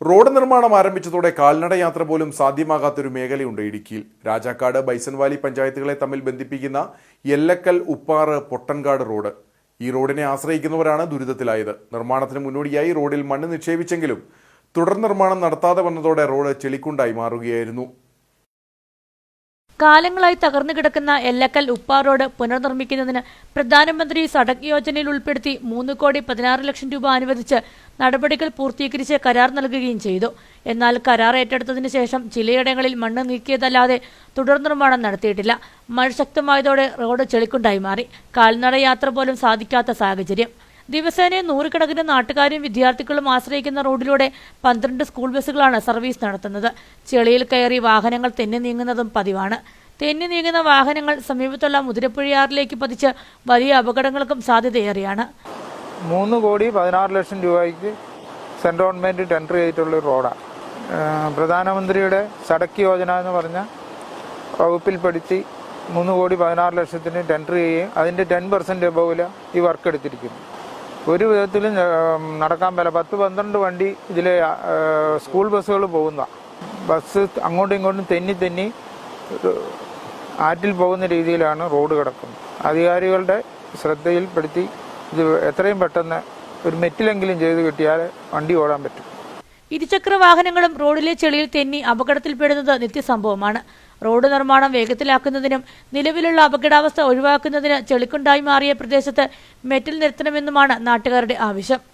Road നിർമ്മാണം ആരംഭിച്ചതോടെ കാൽനട യാത്ര പോലും സാധ്യമാകാത്തൊരു മേഖലയുണ്ട് ഇടുക്കിയിൽ. രാജാക്കാട് ബൈസൻവാലി പഞ്ചായത്തുകളെ തമ്മിൽ ബന്ധിപ്പിക്കുന്ന എല്ലക്കൽ ഉപ്പാറ് പൊട്ടൻകാട് റോഡ്. ഈ റോഡിനെ ആശ്രയിക്കുന്നവരാണ് ദുരിതത്തിലായത്. നിർമ്മാണത്തിന് മുന്നോടിയായി റോഡിൽ മണ്ണ് നിക്ഷേപിച്ചെങ്കിലും തുടർ നിർമ്മാണം നടത്താതെ വന്നതോടെ റോഡ് ചെളിക്കുണ്ടായി മാറുകയായിരുന്നു. കാലങ്ങളായി തകർന്നു കിടക്കുന്ന എല്ലക്കൽ ഉപ്പാ റോഡ് പുനർനിർമ്മിക്കുന്നതിന് പ്രധാനമന്ത്രി സഡക് യോജനയിൽ ഉൾപ്പെടുത്തി മൂന്ന് കോടി പതിനാറ് ലക്ഷം രൂപ അനുവദിച്ച് നടപടികൾ പൂർത്തീകരിച്ച് കരാർ നൽകുകയും ചെയ്തു. എന്നാൽ കരാർ ഏറ്റെടുത്തതിനു ശേഷം ചിലയിടങ്ങളിൽ മണ്ണ് നീക്കിയതല്ലാതെ തുടർ നിർമ്മാണം നടത്തിയിട്ടില്ല. മഴ ശക്തമായതോടെ റോഡ് ചെളിക്കുണ്ടായി മാറി. കാൽനട യാത്ര പോലും സാധിക്കാത്ത സാഹചര്യം. ദിവസേന നൂറുകണക്കിന് നാട്ടുകാരും വിദ്യാർത്ഥികളും ആശ്രയിക്കുന്ന റോഡിലൂടെ പന്ത്രണ്ട് സ്കൂൾ ബസ്സുകളാണ് സർവീസ് നടത്തുന്നത്. ചെളിയിൽ കയറി വാഹനങ്ങൾ തെന്നി നീങ്ങുന്നതും പതിവാണ്. തെന്നി നീങ്ങുന്ന വാഹനങ്ങൾ സമീപത്തുള്ള മുതിരപ്പുഴയാറിലേക്ക് പതിച്ച് വലിയ അപകടങ്ങൾക്കും സാധ്യതയേറെയാണ്. മൂന്ന് കോടി പതിനാറ് ലക്ഷം രൂപയ്ക്ക് സെൻട്രൽ ഗവൺമെന്റ് ടെൻഡർ ചെയ്തിട്ടുള്ള റോഡാണ് പ്രധാനമന്ത്രിയുടെ സടക്ക് യോജന എന്ന് പറഞ്ഞ വകുപ്പിൽപ്പെടുത്തി മൂന്ന് കോടി പതിനാറ് ലക്ഷത്തിന് ടെൻഡർ ചെയ്യുകയും അതിന്റെ ടെൻ പെർസെന്റ് എബോവിൽ ഈ വർക്ക് എടുത്തിരിക്കുന്നു. ഒരു വിധത്തിലും നടക്കാൻ പറ്റില്ല പത്ത് പന്ത്രണ്ട് വണ്ടി ഇതിലെ സ്കൂൾ ബസ്സുകൾ പോകുന്ന. ബസ് അങ്ങോട്ടും ഇങ്ങോട്ടും തെന്നി തെന്നി ആറ്റിൽ പോകുന്ന രീതിയിലാണ് റോഡ് കിടക്കുന്നത്. അധികാരികളുടെ ശ്രദ്ധയിൽപ്പെടുത്തി ഇത് എത്രയും പെട്ടെന്ന് ഒരു മെറ്റിലെങ്കിലും ചെയ്ത് കിട്ടിയാൽ വണ്ടി ഓടാൻ പറ്റും. ഇരുചക്ര വാഹനങ്ങളും റോഡിലെ ചെളിയിൽ തെന്നി അപകടത്തിൽപ്പെടുന്നത് നിത്യസംഭവമാണ്. റോഡ് നിർമ്മാണം വേഗത്തിലാക്കുന്നതിനും നിലവിലുള്ള അപകടാവസ്ഥ ഒഴിവാക്കുന്നതിന് ചെളിക്കുണ്ടായി മാറിയ പ്രദേശത്ത് മെറ്റൽ നിരത്തണമെന്നുമാണ് നാട്ടുകാരുടെ ആവശ്യം